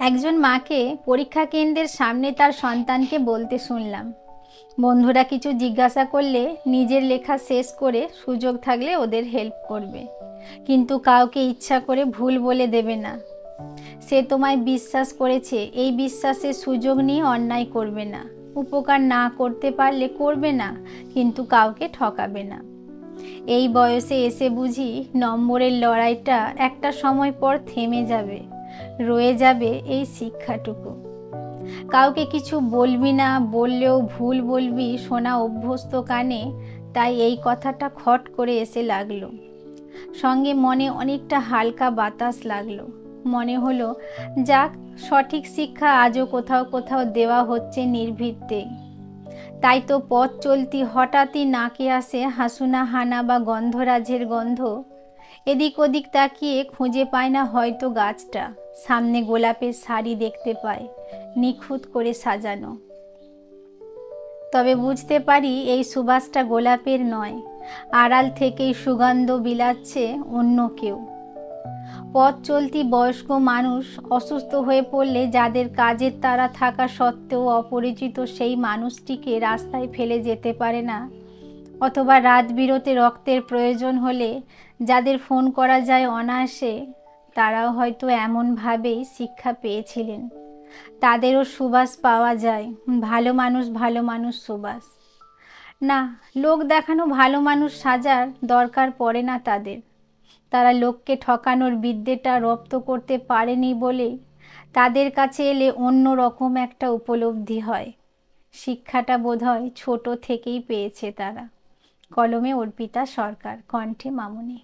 একজন মাকে পরীক্ষা কেন্দ্রের সামনে তার সন্তানকে বলতে শুনলাম। বন্ধুরা কিছু জিজ্ঞাসা করলে নিজের লেখা শেষ করে সুযোগ থাকলে ওদের হেল্প করবে। কিন্তু কাউকে ইচ্ছা করে ভুল বলে দেবে না। সে তোমায় বিশ্বাস করেছে, এই বিশ্বাসের সুযোগ নিয়ে অন্যায় করবে না। উপকার না করতে পারলে করবে না, কিন্তু কাউকে ঠকাবে না। এই বয়সে এসে বুঝি নম্বরের লড়াইটা একটা সময় পর থেমে যাবে। রয়ে যাবে এই শিক্ষাটুকু। কাউকে কিছু বলবি না, বললেও ভুল বলবি শোনা অভ্যস্ত কানে, তাই এই কথাটা খট করে এসে লাগল। সঙ্গে মনে অনেকটা হালকা বাতাস লাগল। মনে হলো, যাক, সঠিক শিক্ষা আজও কোথাও কোথাও দেওয়া হচ্ছে নির্ভীকতে তাই তো পথ চলতি হঠাৎই নাকে আসে হাসুনা হানা বা গন্ধরাজের গন্ধ। এদিক ওদিক তাকিয়ে খুঁজে পায় না হয়তো গাছটা। সামনে গোলাপের শাড়ি দেখতে পায়, নিখুঁত করে সাজানো। তবে বুঝতে পারি এই সুবাসটা গোলাপের নয়, আড়াল থেকেই সুগন্ধ বিলাচ্ছে অন্য কেউ। পথ চলতি বয়স্ক মানুষ অসুস্থ হয়ে পড়লে যাদের কাজের তারা থাকা সত্ত্বেও অপরিচিত সেই মানুষটিকে রাস্তায় ফেলে যেতে পারে না। অথবা রাত বিরতে রক্তের প্রয়োজন হলে যাদের ফোন করা যায় অনায়াসে, তারাও হয়তো এমনভাবেই শিক্ষা পেয়েছিলেন। তাদেরও সুবাস পাওয়া যায়, ভালো মানুষ ভালো মানুষ সুবাস। না, লোক দেখানো ভালো মানুষ সাজার দরকার পড়ে না তাদের। তারা লোককে ঠকানোর বিদ্যেটা রপ্ত করতে পারেনি বলে তাদের কাছে এলে অন্য রকম একটা উপলব্ধি হয়। শিক্ষাটা বোধহয় ছোট থেকেই পেয়েছে তারা। কলমে অর্পিতা সরকার কণ্ঠে মামুনি।